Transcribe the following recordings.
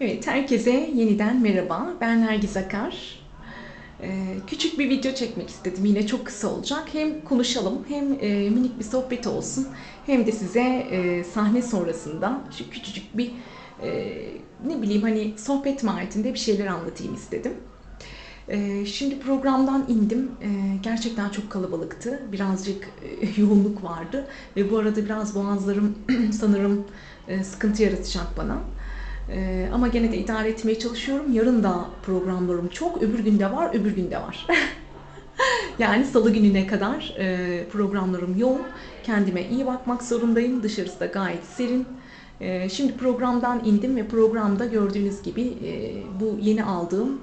Evet, herkese yeniden merhaba. Ben Nergiz Akar. Ee, küçük bir video çekmek istedim. Yine çok kısa olacak. Hem konuşalım, hem e, minik bir sohbet olsun, hem de size e, sahne sonrasında şu küçücük bir e, ne bileyim hani sohbet mahiyetinde bir şeyler anlatayım istedim. E, şimdi programdan indim. E, gerçekten çok kalabalıktı. Birazcık e, yoğunluk vardı ve bu arada biraz boğazlarım sanırım e, sıkıntı yaratacak bana. Ee, ama gene de idare etmeye çalışıyorum. Yarın da programlarım çok. Öbür günde var, öbür günde var. yani salı gününe kadar e, programlarım yoğun. Kendime iyi bakmak zorundayım. Dışarısı da gayet serin. E, şimdi programdan indim ve programda gördüğünüz gibi e, bu yeni aldığım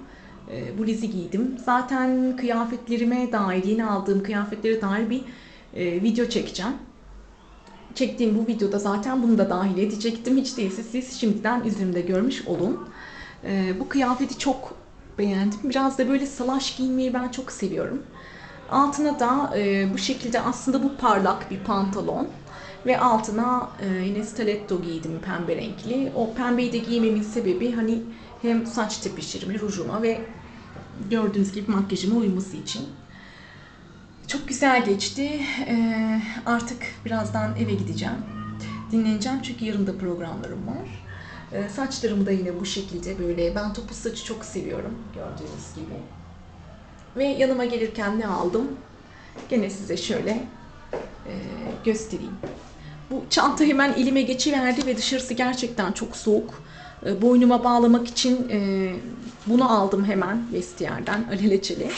e, bluzu giydim. Zaten kıyafetlerime dair, yeni aldığım kıyafetlere dair bir e, video çekeceğim çektiğim bu videoda zaten bunu da dahil edecektim. Hiç değilse siz şimdiden izimde görmüş olun. Ee, bu kıyafeti çok beğendim. Biraz da böyle salaş giyinmeyi ben çok seviyorum. Altına da e, bu şekilde aslında bu parlak bir pantolon. Ve altına e, yine stiletto giydim pembe renkli. O pembeyi de giymemin sebebi hani hem saç tepişirime, rujuma ve gördüğünüz gibi makyajıma uyması için. Çok güzel geçti. Ee, artık birazdan eve gideceğim. Dinleneceğim çünkü yarın da programlarım var. Ee, saçlarımı da yine bu şekilde böyle. Ben topuz saçı çok seviyorum gördüğünüz gibi. Ve yanıma gelirken ne aldım? Gene size şöyle e, göstereyim. Bu çanta hemen elime geçiverdi ve dışarısı gerçekten çok soğuk. E, boynuma bağlamak için e, bunu aldım hemen vestiyerden alelacele.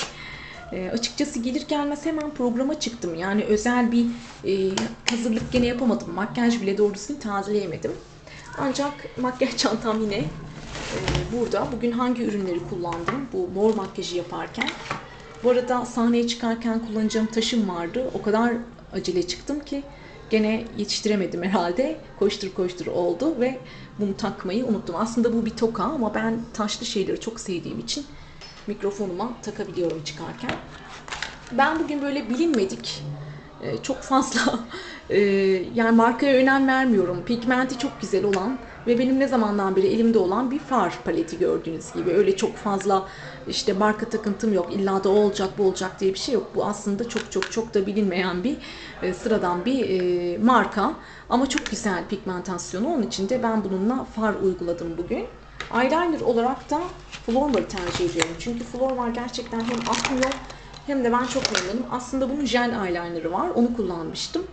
E, açıkçası gelir gelmez hemen programa çıktım. Yani özel bir e, hazırlık gene yapamadım. Makyaj bile doğrusunu tazeleyemedim. Ancak makyaj çantam yine e, burada. Bugün hangi ürünleri kullandım bu mor makyajı yaparken. Bu arada sahneye çıkarken kullanacağım taşım vardı. O kadar acele çıktım ki gene yetiştiremedim herhalde. Koştur koştur oldu ve bunu takmayı unuttum. Aslında bu bir toka ama ben taşlı şeyleri çok sevdiğim için mikrofonuma takabiliyorum çıkarken. Ben bugün böyle bilinmedik e, çok fazla e, yani markaya önem vermiyorum. Pigmenti çok güzel olan ve benim ne zamandan beri elimde olan bir far paleti gördüğünüz gibi. Öyle çok fazla işte marka takıntım yok. İlla da o olacak bu olacak diye bir şey yok. Bu aslında çok çok çok da bilinmeyen bir e, sıradan bir marka. Ama çok güzel pigmentasyonu. Onun için de ben bununla far uyguladım bugün. Eyeliner olarak da Flormar'ı tercih ediyorum. Çünkü Flormar gerçekten hem akmıyor hem de ben çok memnunum. Aslında bunun jel eyeliner'ı var. Onu kullanmıştım.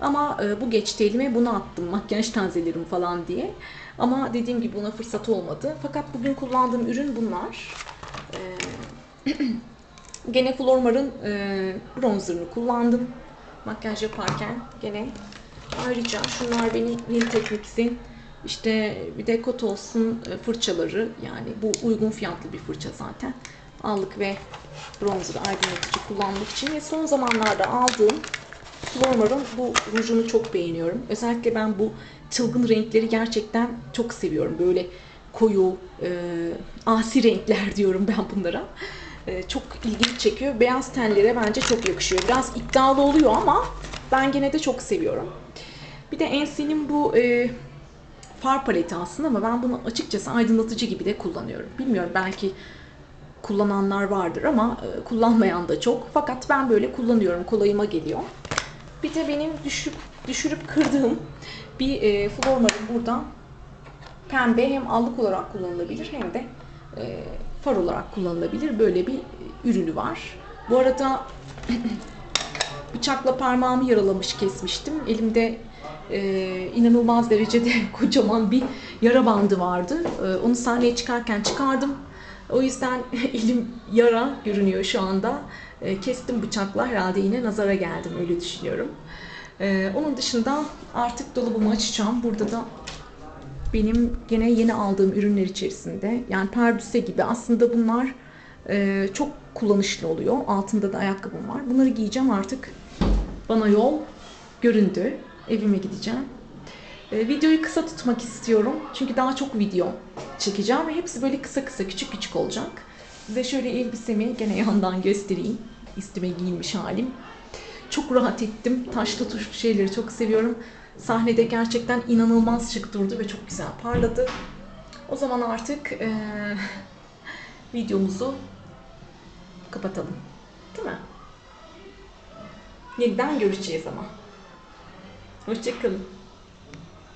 Ama e, bu geçti elime bunu attım makyaj tazelerim falan diye. Ama dediğim gibi buna fırsat olmadı. Fakat bugün kullandığım ürün bunlar. E, gene Flormar'ın e, bronzerını kullandım. Makyaj yaparken gene. Ayrıca şunlar benim Real Techniques'in işte bir de kot olsun e, fırçaları yani bu uygun fiyatlı bir fırça zaten. Allık ve bronzer aydınlatıcı kullanmak için ve son zamanlarda aldığım Flormar'ın bu rujunu çok beğeniyorum. Özellikle ben bu çılgın renkleri gerçekten çok seviyorum. Böyle koyu, e, asi renkler diyorum ben bunlara. E, çok ilgimi çekiyor. Beyaz tenlere bence çok yakışıyor. Biraz iddialı oluyor ama ben gene de çok seviyorum. Bir de Ensi'nin bu e, far paleti aslında ama ben bunu açıkçası aydınlatıcı gibi de kullanıyorum. Bilmiyorum belki kullananlar vardır ama e, kullanmayan da çok. Fakat ben böyle kullanıyorum. Kolayıma geliyor. Bir de benim düşüp düşürüp kırdığım bir e, Flormar'ın burada pembe hem allık olarak kullanılabilir hem de e, far olarak kullanılabilir. Böyle bir ürünü var. Bu arada bıçakla parmağımı yaralamış kesmiştim. Elimde e, inanılmaz derecede kocaman bir yara bandı vardı. E, onu sahneye çıkarken çıkardım. O yüzden elim yara görünüyor şu anda. E, kestim bıçakla herhalde yine nazara geldim öyle düşünüyorum. E, onun dışında artık dolabımı açacağım. Burada da benim gene yeni aldığım ürünler içerisinde yani perdüse gibi aslında bunlar e, çok kullanışlı oluyor. Altında da ayakkabım var. Bunları giyeceğim artık. Bana yol göründü evime gideceğim. E, videoyu kısa tutmak istiyorum. Çünkü daha çok video çekeceğim ve hepsi böyle kısa kısa küçük küçük olacak. Size şöyle elbisemi gene yandan göstereyim. Üstüme giyinmiş halim. Çok rahat ettim. Taşlı tuşlu şeyleri çok seviyorum. Sahnede gerçekten inanılmaz şık durdu ve çok güzel parladı. O zaman artık e, videomuzu kapatalım. Değil mi? Yeniden görüşeceğiz ama. Hoşçakalın.